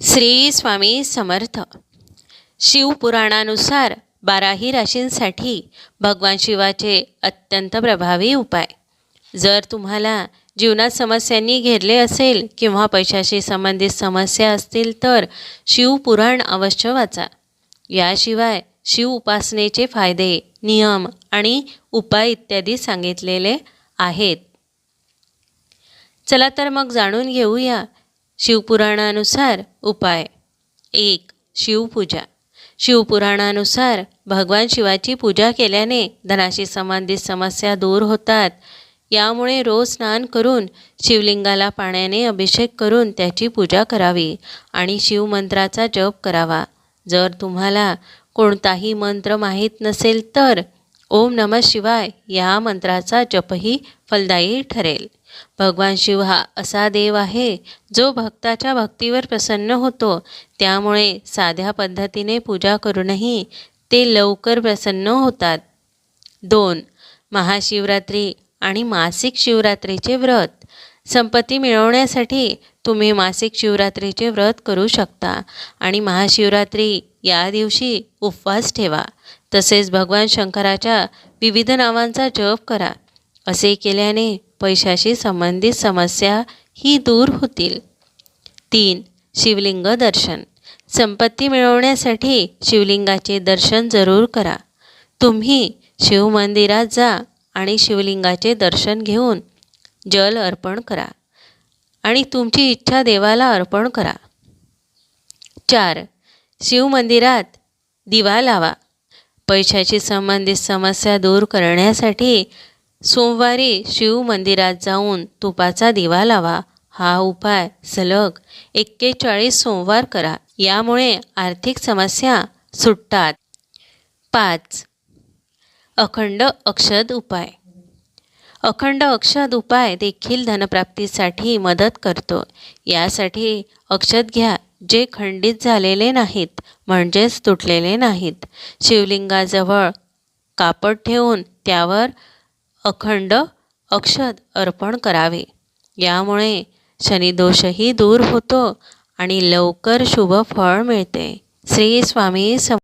श्री स्वामी समर्थ. शिवपुराणानुसार बाराही राशींसाठी भगवान शिवाचे अत्यंत प्रभावी उपाय. जर तुम्हाला जीवनात समस्यांनी घेरले असेल किंवा पैशाशी संबंधित समस्या असतील तर शिवपुराण अवश्य वाचा. याशिवाय शिव उपासनेचे फायदे नियम आणि उपाय इत्यादी सांगितलेले आहेत. चला तर मग जाणून घेऊया शिवपुराणानुसार उपाय. एक शिवपूजा. शिवपुराणानुसार भगवान शिवाची पूजा केल्याने धनाशी संबंधित समस्या दूर होतात. यामुळे रोज स्नान करून शिवलिंगाला पाण्याने अभिषेक करून त्याची पूजा करावी आणि शिवमंत्राचा जप करावा. जर तुम्हाला कोणताही मंत्र माहीत नसेल तर ओम नमः शिवाय या मंत्राचा जपही फलदायी ठरेल. भगवान शिव हा असा देव आहे जो भक्ताच्या भक्तीवर प्रसन्न होतो. त्यामुळे साध्या पद्धतीने पूजा करूनही ते लवकर प्रसन्न होतात. दोन महाशिवरात्री आणि मासिक शिवरात्रीचे व्रत. संपत्ती मिळवण्यासाठी तुम्ही मासिक शिवरात्रीचे व्रत करू शकता आणि महाशिवरात्री या दिवशी उपवास ठेवा. तसेच भगवान शंकराच्या विविध नावांचा जप करा. असे केल्याने पैशाशी संबंधित समस्या ही दूर होतील. तीन शिवलिंग दर्शन. संपत्ती मिळवण्यासाठी शिवलिंगाचे दर्शन जरूर करा. तुम्ही शिवमंदिरात जा आणि शिवलिंगाचे दर्शन घेऊन जल अर्पण करा आणि तुमची इच्छा देवाला अर्पण करा. चार शिवमंदिरात दिवा लावा. पैशाशी संबंधित समस्या दूर करण्यासाठी सोमवारी शिवमंदिरात जाऊन तुपाचा दिवा लावा. हा उपाय सलग एक्केचाळीस सोमवार करा. यामुळे आर्थिक समस्या सुटतात. पाच. अखंड अक्षद उपाय. अखंड अक्षद उपाय देखील धनप्राप्तीसाठी मदत करतो. यासाठी अक्षत घ्या. जे खंडित झालेले नाहीत म्हणजेच तुटलेले नाहीत. शिवलिंगाजवळ कापड ठेवून त्यावर अखंड अक्षत अर्पण करावे. यामुळे शनिदोषही दूर होतो आणि लवकर शुभ फळ मिळते. श्री स्वामी सम